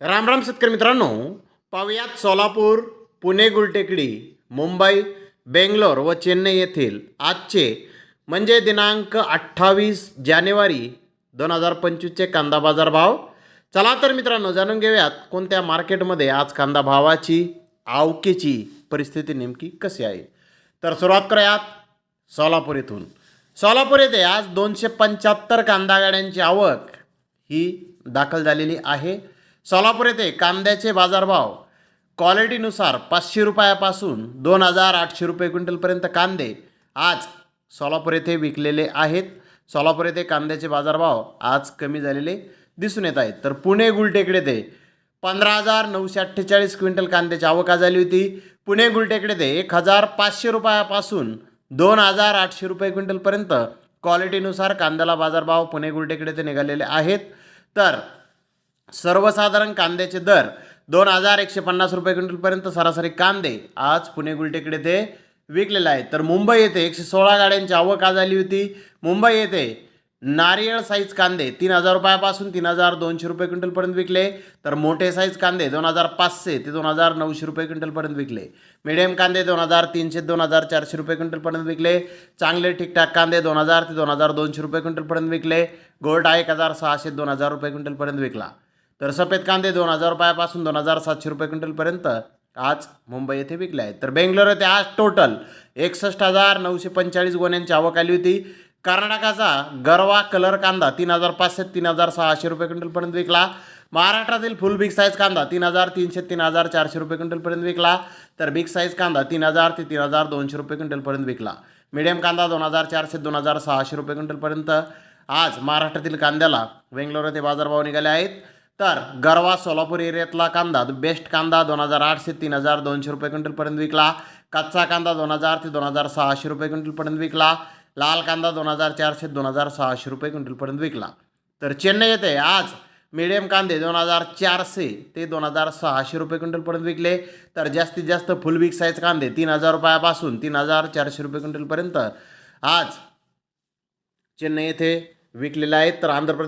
राम राम शेतकरी मित्रांनो. पाहुयात सोलापूर पुणे गुलटेकडी मुंबई बेंगलोर व चेन्नई येथील आजचे म्हणजे दिनांक अठ्ठावीस जानेवारी दोन हजार पंचवीसचे कांदा बाजार भाव. चला तर मित्रांनो जाणून घेऊयात कोणत्या मार्केटमध्ये आज कांदा भावाची आवकेची परिस्थिती नेमकी कशी आहे. तर सुरुवात करूयात सोलापूर येथून. सोलापूर येथे आज दोनशे पंच्याहत्तर कांदा गाड्यांची आवक ही दाखल झालेली आहे. सोलापूर येथे कांद्याचे बाजारभाव क्वालिटीनुसार पाचशे रुपयापासून दोन हजार आठशे रुपये क्विंटलपर्यंत कांदे आज सोलापूर येथे विकलेले आहेत. सोलापूर येथे कांद्याचे बाजारभाव आज कमी झालेले दिसून येत आहेत. तर पुणे गुलटेकडे ते पंधरा हजार नऊशे अठ्ठेचाळीस क्विंटल कांद्याची आवक झाली होती. पुणे गुलटेकडे ते एक हजार पाचशे रुपयापासून दोन हजार आठशे रुपये क्विंटलपर्यंत क्वालिटीनुसार कांद्याला बाजारभाव पुणे गुलटेकडे ते निघालेले आहेत. तर सर्वसाधारण कांद्याचे दर दोन हजार एकशे पन्नास रुपये क्विंटलपर्यंत सरासरी कांदे आज पुणे गुलटेकडे ते विकलेले आहेत. तर मुंबई येथे एकशे सोळा गाड्यांची आवक आज आली होती. मुंबई येथे नारियल साईज कांदे तीन हजार रुपयापासून तीन हजार दोनशे रुपये क्विंटलपर्यंत विकले. तर मोठे साईज कांदे दोन हजार पाचशे ते दोन हजार नऊशे रुपये क्विंटलपर्यंत विकले. मिडियम कांदे दोन हजार तीनशे दोन हजार चारशे रुपये क्विंटलपर्यंत विकले. चांगले ठीकठाक कांदे दोन हजार ते दोन हजार दोनशे रुपये क्विंटलपर्यंत विकले. गोल्ड एक हजार सहाशे दोन हजार रुपये क्विंटलपर्यंत विकला. तर सफेद कांदे दोन हजार रुपयापासून दोन हजार सातशे रुपये क्विंटलपर्यंत आज मुंबई येथे विकले आहेत. तर बेंगलोर येथे आज टोटल एकसष्ट हजार नऊशे पंचेचाळीस गोण्यांची आवक आली होती. कर्नाटकाचा गरवा कलर कांदा तीन हजार पाचशे तीन हजार सहाशे रुपये क्विंटलपर्यंत विकला. महाराष्ट्रातील फुल बिग साईज कांदा तीन हजार तीनशे तीन हजार चारशे रुपये क्विंटलपर्यंत विकला. तर बिग साईज कांदा तीन हजार ते तीन हजार दोनशे रुपये क्विंटलपर्यंत विकला. मिडियम कांदा दोन हजार चारशे दोन हजार सहाशे रुपये क्विंटलपर्यंत आज महाराष्ट्रातील कांद्याला बेंगलोर येथे बाजारभाव निघाले आहेत. तर गरवा सोलापूर एरियातला कांदा बेस्ट कांदा दोन हजार आठशे तीन हजार दोनशे रुपये क्विंटलपर्यंत विकला. कच्चा कांदा दोन हजार ते दोन हजार सहाशे रुपये क्विंटलपर्यंत विकला. लाल कांदा दोन हजार चारशे दोन हजार सहाशे रुपये क्विंटलपर्यंत विकला. तर चेन्नई येथे आज मिडियम कांदे दोन हजार चारशे ते दोन हजार सहाशे रुपये क्विंटलपर्यंत विकले. तर जास्तीत जास्त फुल बिग साईज कांदे तीन हजार रुपयापासून तीन हजार चारशे रुपये क्विंटलपर्यंत आज चेन्नई येथे विकलेले आहेत. तर आंध्र प्रदेश